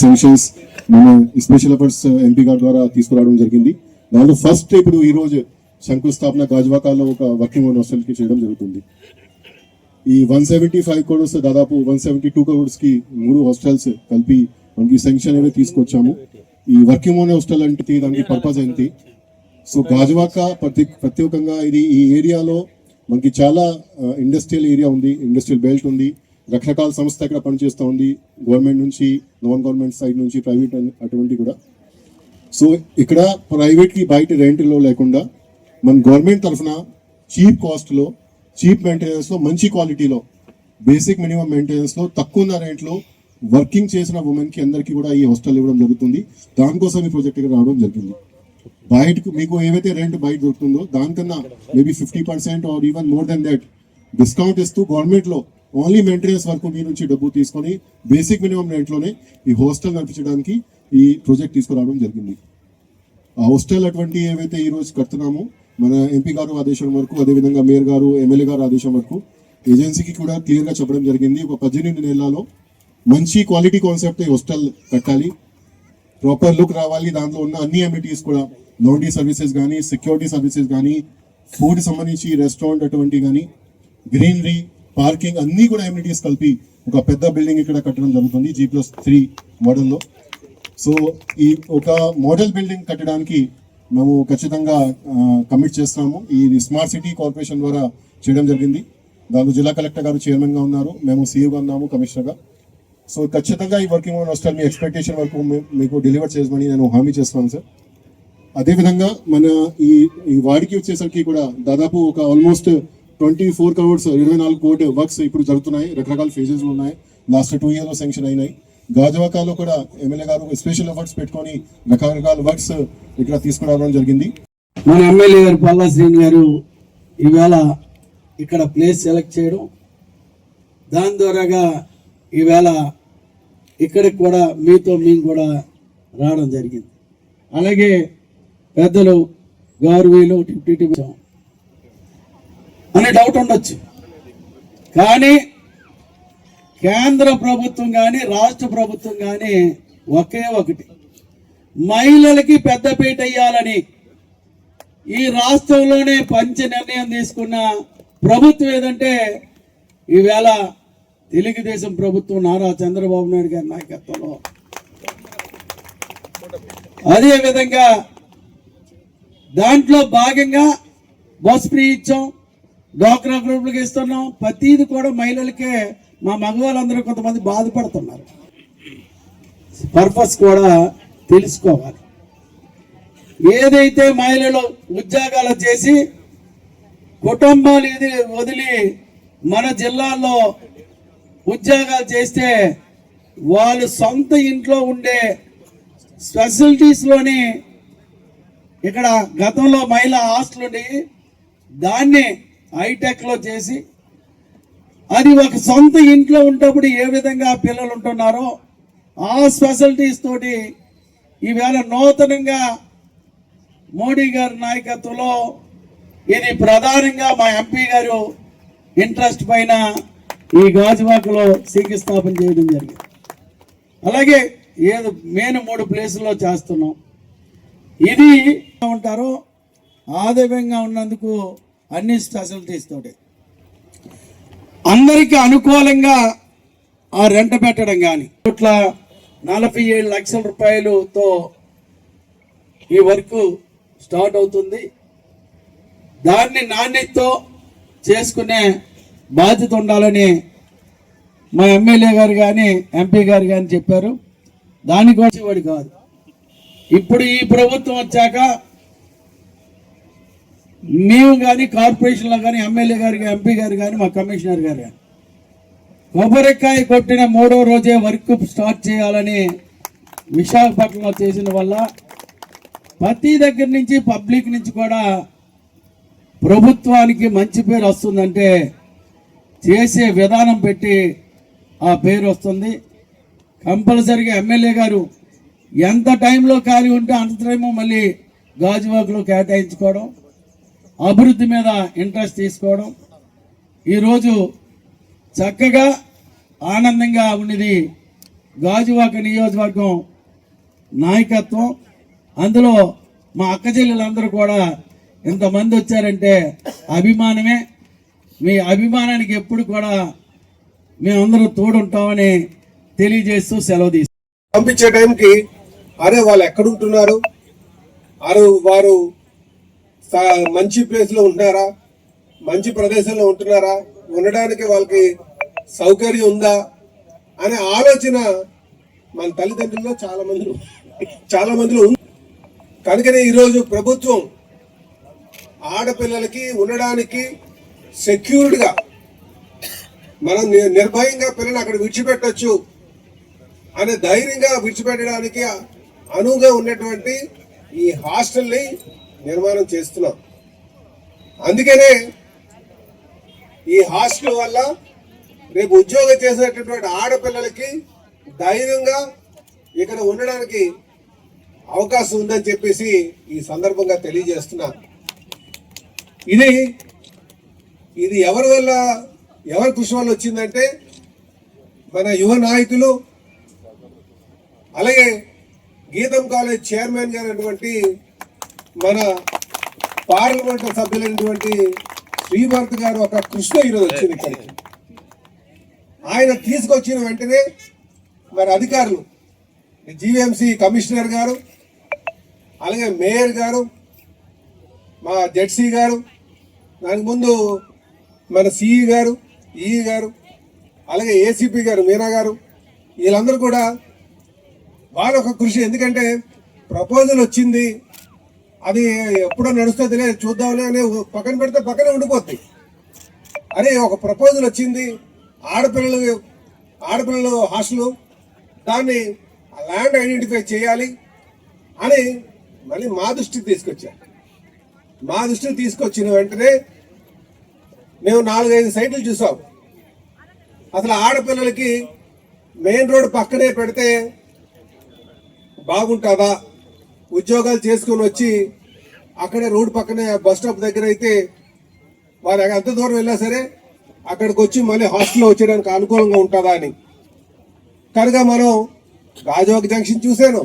Sanctions మన special efforts MP గారి ద్వారా తీసుకురావడం జరిగింది. దాంట్లో ఫస్ట్ ఇప్పుడు ఈ రోజు శంకుస్థాపన గాజువాకాలో ఒక వర్కింగ్ ఓన్ హాస్టల్కి చేయడం జరుగుతుంది. ఈ వన్ సెవెంటీ ఫైవ్ క్రోడ్స్ దాదాపు వన్ సెవెంటీ టూ క్రోడ్స్కి మూడు హాస్టల్స్ కలిపి మనకి శాంక్షన్ అనేది తీసుకొచ్చాము. ఈ వర్కింగ్ ఓన్ హాస్టల్ అంటే దానికి పర్పస్ ఏంటి? సో గాజువాక ప్రతి ప్రత్యేకంగా ఇది ఈ ఏరియాలో మనకి చాలా uh, ఇండస్ట్రియల్ ఏరియా ఉంది ఇండస్ట్రియల్ బెల్ట్ ఉంది. రకరకాల సంస్థ ఇక్కడ పనిచేస్తూ ఉంది. గవర్నమెంట్ నుంచి నాన్ గవర్నమెంట్ సైడ్ నుంచి ప్రైవేట్ అటువంటి కూడా. సో ఇక్కడ ప్రైవేట్కి బయట రెంట్లో లేకుండా మన గవర్నమెంట్ తరఫున చీప్ కాస్ట్లో చీప్ మెయింటెనెన్స్లో మంచి క్వాలిటీలో బేసిక్ మినిమం మెయింటెనెన్స్లో తక్కువ రెంట్ వర్కింగ్ చేసిన ఉమెన్కి అందరికీ కూడా ఈ హాస్టల్ ఇవ్వడం జరుగుతుంది. దానికోసం ఈ ప్రాజెక్ట్ ఇక్కడ రావడం జరిగింది. బయటకు మీకు ఏవైతే రెంట్ బయట దొరుకుతుందో దానికన్నా maybe fifty percent or even more than that discount ఇస్తూ గవర్నమెంట్లో ఓన్లీ మెయింటెనెన్స్ వరకు మీ నుంచి డబ్బు తీసుకొని బేసిక్ మినిమం రేట్లోనే ఈ హాస్టల్ నడిపించడానికి ఈ ప్రాజెక్ట్ తీసుకురావడం జరిగింది. ఆ హాస్టల్ అటువంటి ఏవైతే ఈరోజు కడుతున్నామో మన ఎంపీ గారు ఆదేశం వరకు అదేవిధంగా మేయర్ గారు ఎమ్మెల్యే గారు ఆదేశం వరకు ఏజెన్సీకి కూడా క్లియర్గా చెప్పడం జరిగింది. ఒక పద్దెనిమిది నెలల్లో మంచి క్వాలిటీ కాన్సెప్ట్ హాస్టల్ కట్టాలి. ప్రాపర్ లుక్ రావాలి. దాంట్లో ఉన్న అన్ని అమ్యూనిటీస్ కూడా లాండ్రీ సర్వీసెస్ కానీ సెక్యూరిటీ సర్వీసెస్ కానీ ఫుడ్ సంబంధించి రెస్టారెంట్ అటువంటి కానీ గ్రీనరీ పార్కింగ్ అన్ని కూడా ఎమ్యూనిటీస్ కలిపి ఒక పెద్ద బిల్డింగ్ ఇక్కడ కట్టడం జరుగుతుంది జీ ప్లస్ త్రీ మోడల్లో. సో ఈ ఒక మోడల్ బిల్డింగ్ కట్టడానికి మేము ఖచ్చితంగా కమిట్ చేస్తున్నాము ఈ స్మార్ట్ సిటీ కార్పొరేషన్ ద్వారా చేయడం జరిగింది. దాంట్లో జిల్లా కలెక్టర్ గారు చైర్మన్గా ఉన్నారు. మేము సీఈఓగా ఉన్నాము కమిషనర్గా సో ఖచ్చితంగా ఈ వర్కింగ్ ఓన్ హాస్టల్ మీ ఎక్స్పెక్టేషన్ వరకు మీకు డెలివర్ చేయమని నేను హామీ చేస్తున్నాను సార్ అదేవిధంగా మన ఈ ఈ వాడికి వచ్చేసరికి కూడా దాదాపు ఒక ఆల్మోస్ట్ ట్వంటీ ఫోర్ క్రోడ్స్ ఇరవై నాలుగు కోటి వర్క్స్ ఇప్పుడు జరుగుతున్నాయి. రకరకాల ఫేజెస్ ఉన్నాయి. లాస్ట్ టూ ఇయర్లో శాంక్షన్ అయినాయి. గాజవాకాలో కూడా ఎమ్మెల్యే గారు స్పెషల్ ఎఫర్ట్స్ పెట్టుకొని రకరకాల వర్క్స్ ఇక్కడ తీసుకురావడం జరిగింది. మన ఎమ్మెల్యే గారు పల్లా శ్రీని గారు ఈవేళ ఇక్కడ ప్లేస్ సెలెక్ట్ చేయడం దాని ద్వారాగా ఈవేళ ఇక్కడికి కూడా మీతో మేము కూడా రావడం జరిగింది. అలాగే పెద్దలు గౌరవీలు డిప్యూటీ అనే డౌట్ ఉండొచ్చు. కానీ కేంద్ర ప్రభుత్వం కానీ రాష్ట్ర ప్రభుత్వం కానీ ఒకే ఒకటి. మహిళలకి పెద్దపీట ఇవ్వాలని ఈ రాష్ట్రంలోనే పంచ నిర్ణయం తీసుకున్న ప్రభుత్వం ఏదంటే ఈవేళ తెలుగుదేశం ప్రభుత్వం నారా చంద్రబాబు నాయుడు గారి నాయకత్వంలో. అదేవిధంగా దాంట్లో భాగంగా బస్ ఫ్రీ ఇచ్చాం. డ్వాక్రా గ్రూపులకు ఇస్తున్నాం. ప్రతిది కూడా మహిళలకే మా మగవాళ్ళందరూ కొంతమంది బాధపడుతున్నారు. పర్పస్ కూడా తెలుసుకోవాలి. ఏదైతే మహిళలు ఉద్యోగాలు చేసి కుటుంబాలు ఇది వదిలి మన జిల్లాలో ఉద్యోగాలు చేస్తే వాళ్ళు సొంత ఇంట్లో ఉండే ఫెసిలిటీస్లోని ఇక్కడ గతంలో మహిళా హాస్టల్ ఉండి దాన్ని హైటెక్లో చేసి అది ఒక సొంత ఇంట్లో ఉన్నప్పుడు ఏ విధంగా పిల్లలు ఉంటున్నారో ఆ ఫెసిలిటీస్ తోటి ఈవేళ నూతనంగా మోడీ గారి నాయకత్వంలో ఇది ప్రధానంగా మా ఎంపీ గారు ఇంట్రెస్ట్ పైన ఈ గాజువాకలో శంకుస్థాపన చేయడం జరిగింది. అలాగే ఏదో మేము మూడు ప్లేసుల్లో చేస్తున్నాం. ఇది ఉంటారో ఆదాయంగా ఉన్నందుకు అన్ని ఫెసిలిటీస్ తోటి. అందరికీ అనుకూలంగా ఆ రెంట పెట్టడం కానీ ఇట్లా నలభై ఏడు లక్షల రూపాయలతో ఈ వర్క్ స్టార్ట్ అవుతుంది. దాన్ని నాణ్యతతో చేసుకునే బాధ్యత ఉండాలని మా ఎమ్మెల్యే గారు కానీ ఎంపీ గారు కానీ చెప్పారు. దానికోసం వాడు కాదు. ఇప్పుడు ఈ ప్రభుత్వం వచ్చాక మేము కానీ కార్పొరేషన్లో కానీ ఎమ్మెల్యే గారు కానీ ఎంపీ గారు కానీ మా కమిషనర్ గారు కానీ కొబ్బరికాయ కొట్టిన మూడో రోజే వర్క్ స్టార్ట్ చేయాలని విశాఖపట్నంలో చేసిన వల్ల ప్రతి దగ్గర నుంచి పబ్లిక్ నుంచి కూడా ప్రభుత్వానికి మంచి పేరు వస్తుందంటే చేసే విధానం పెట్టి ఆ పేరు వస్తుంది. కంపల్సరిగా ఎమ్మెల్యే గారు ఎంత టైంలో ఖాళీ ఉంటే అంత టైము మళ్ళీ గాజువాకులో కేటాయించుకోవడం. అభివృద్ధి మీద ఇంట్రెస్ట్ తీసుకోవడం. ఈరోజు చక్కగా ఆనందంగా ఉన్నది గాజువాక నియోజకవర్గం నాయకత్వం. అందులో మా అక్క చెల్లెలందరూ కూడా ఇంతమంది వచ్చారంటే అభిమానమే. మీ అభిమానానికి ఎప్పుడు కూడా మేమందరూ తోడుంటామని తెలియజేస్తూ సెలవు తీసుకు పంపించే టైంకి అరే వాళ్ళు ఎక్కడుంటున్నారు? అరే వారు మంచి ప్లేస్లో ఉంటారా ఉంటున్నారా? మంచి ప్రదేశంలో ఉంటున్నారా? ఉండడానికి వాళ్ళకి సౌకర్యం ఉందా? అనే ఆలోచన మన తల్లిదండ్రుల్లో చాలా మంది చాలా మందిలో ఉంది. కనుకనే ఈరోజు ప్రభుత్వం ఆడపిల్లలకి ఉండడానికి సెక్యూర్డ్గా మనం ని- నిర్భయంగా పిల్లలు అక్కడ విడిచిపెట్టొచ్చు అనే ధైర్యంగా విడిచిపెట్టడానికి అనువుగా ఉన్నటువంటి ఈ హాస్టల్ని నిర్మాణం చేస్తున్నాం. అందుకనే ఈ హాస్టల్ వల్ల రేపు ఉద్యోగం చేసేటటువంటి ఆడపిల్లలకి ధైర్యంగా ఇక్కడ ఉండడానికి అవకాశం ఉందని చెప్పేసి ఈ సందర్భంగా తెలియజేస్తున్నా. ఇది ఇది ఎవరి వల్ల ఎవరి కృషి వల్ల వచ్చిందంటే మన యువ నాయకులు అలాగే గీతం కాలేజ్ చైర్మన్ గారైనటువంటి మన పార్లమెంట్ సభ్యులైనటువంటి శ్రీభరత్ గారు ఒక కృష్ణ ఈరోజు వచ్చింది ఇక్కడికి. ఆయన తీసుకొచ్చిన వెంటనే మరి అధికారులు జీవీఎంసీ కమిషనర్ గారు అలాగే మేయర్ గారు మా జెడ్సీ గారు దానికి ముందు మన సిఈ గారు ఈఈ గారు అలాగే ఏసీపీ గారు మీనా గారు వీళ్ళందరూ కూడా వాళ్ళ ఒక కృషి. ఎందుకంటే ప్రపోజల్ వచ్చింది అది ఎప్పుడో నడుస్తుంది లేదు చూద్దాంలే అని పక్కన పెడితే పక్కనే ఉండిపోద్ది. అరే ఒక ప్రపోజల్ వచ్చింది. ఆడపిల్లలు ఆడపిల్లలు హాస్టల్ దాన్ని ల్యాండ్ ఐడెంటిఫై చేయాలి అని మళ్ళీ మా దృష్టికి తీసుకొచ్చారు మా దృష్టికి తీసుకొచ్చిన వెంటనే మేము నాలుగైదు సైట్లు చూసాం. అసలు ఆడపిల్లలకి మెయిన్ రోడ్ పక్కనే పెడితే బాగుంటుందా? ఉద్యోగాలు చేసుకొని వచ్చి అక్కడే రోడ్ పక్కనే బస్ స్టాప్ దగ్గర అయితే వారు ఎంత దూరం వెళ్ళా సరే అక్కడికి వచ్చి మళ్ళీ హాస్టల్లో వచ్చేయడానికి అనుకూలంగా ఉంటుందా అని. కనుక మనం రాజోగ జంక్షన్ చూశాను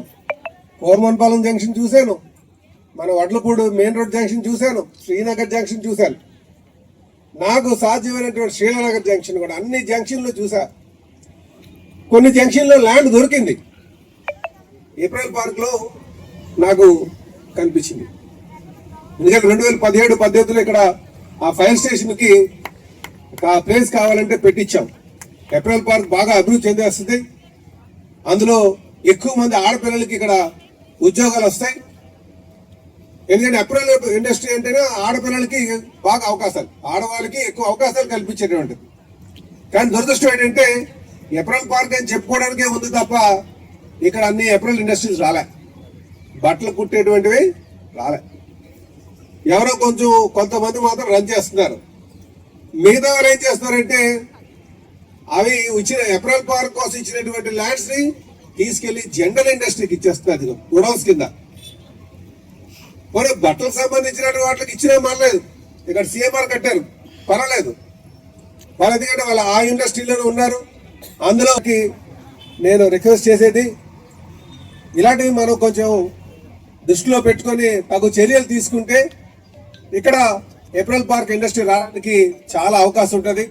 కోర్మన్పాలెం జంక్షన్ చూశాను మన వడ్లపూడి మెయిన్ రోడ్ జంక్షన్ చూశాను శ్రీనగర్ జంక్షన్ చూశాను. నాకు సాధ్యమైనటువంటి శ్రీనగర్ జంక్షన్ కూడా అన్ని జంక్షన్లు చూసా. కొన్ని జంక్షన్లో ల్యాండ్ దొరికింది. ఏప్రిల్ పార్క్లో నాకు కనిపించింది. ఎందుకంటే రెండు వేల పదిహేడు పద్ధతిలో ఇక్కడ ఆ ఫైర్ స్టేషన్కి ఆ ప్లేస్ కావాలంటే పెట్టించాం ఏప్రిల్ పార్క్ బాగా అభివృద్ధి చెందేస్తుంది. అందులో ఎక్కువ మంది ఆడపిల్లలకి ఇక్కడ ఉద్యోగాలు వస్తాయి. ఎందుకంటే అప్రిల్ ఇండస్ట్రీ అంటేనే ఆడపిల్లలకి బాగా అవకాశాలు. ఆడవాళ్ళకి ఎక్కువ అవకాశాలు కల్పించేటువంటిది కానీ దురదృష్టం ఏంటంటే ఏప్రిల్ పార్క్ అని చెప్పుకోవడానికే ఉంది తప్ప ఇక్కడ అన్ని ఏప్రిల్ ఇండస్ట్రీస్ రాలే. బట్టలు కుట్టేటువంటివి రాలే. ఎవరో కొంచెం కొంతమంది మాత్రం రన్ చేస్తున్నారు. మిగతా వాళ్ళు ఏం చేస్తున్నారంటే అవి ఇచ్చిన ఏప్రిల్ పార్క్ కోసం ఇచ్చినటువంటి ల్యాండ్స్ని తీసుకెళ్ళి జనరల్ ఇండస్ట్రీకి ఇచ్చేస్తున్నారు. గుడౌన్స్ కింద. మరి బట్టలకు సంబంధించిన వాటికి ఇచ్చినా మారలేదు. ఇక్కడ సీఎంఆర్ కట్టారు. పర్వాలేదు. వాళ్ళు ఎందుకంటే వాళ్ళ ఆ ఇండస్ట్రీలోనే ఉన్నారు. అందులోకి నేను రిక్వెస్ట్ చేసేది ఇలాంటివి మనం కొంచెం దృష్టిలో పెట్టుకొని తగు చర్యలు తీసుకుంటే ఇక్కడ ఏప్రిల్ పార్క్ ఇండస్ట్రీ రావడానికి చాలా అవకాశం ఉంటుంది.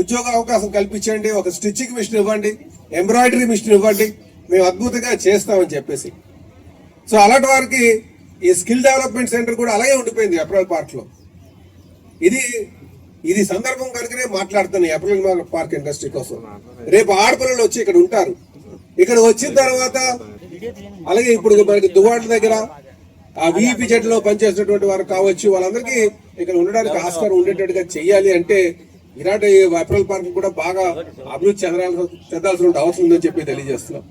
ఉద్యోగ అవకాశం కల్పించండి ఒక స్టిచ్చింగ్ మిషన్ ఇవ్వండి ఎంబ్రాయిడరీ మిషన్ ఇవ్వండి మేము అద్భుతంగా చేస్తామని చెప్పేసి. సో అలాంటి వారికి ఈ స్కిల్ డెవలప్మెంట్ సెంటర్ కూడా అలాగే ఉండిపోయింది ఏప్రిల్ పార్క్లో. ఇది ఇది సందర్భం కనుకనే మాట్లాడుతున్నాను ఏప్రిల్ పార్క్ ఇండస్ట్రీ కోసం. రేపు ఆడపిల్లలు వచ్చి ఇక్కడ ఉంటారు. ఇక్కడ వచ్చిన తర్వాత అలాగే ఇప్పుడు మనకి దువాట్ల దగ్గర ఆ వీపీ జట్లో పనిచేసినటువంటి వారు కావచ్చు వాళ్ళందరికీ ఇక్కడ ఉండడానికి ఆస్కారం ఉండేటట్టుగా చెయ్యాలి అంటే ఇలాంటి ఏప్రిల్ పార్క్ కూడా బాగా అభివృద్ధి చెందాల్సిన చెందాల్సిన అవసరం ఉందని చెప్పి తెలియజేస్తున్నాం.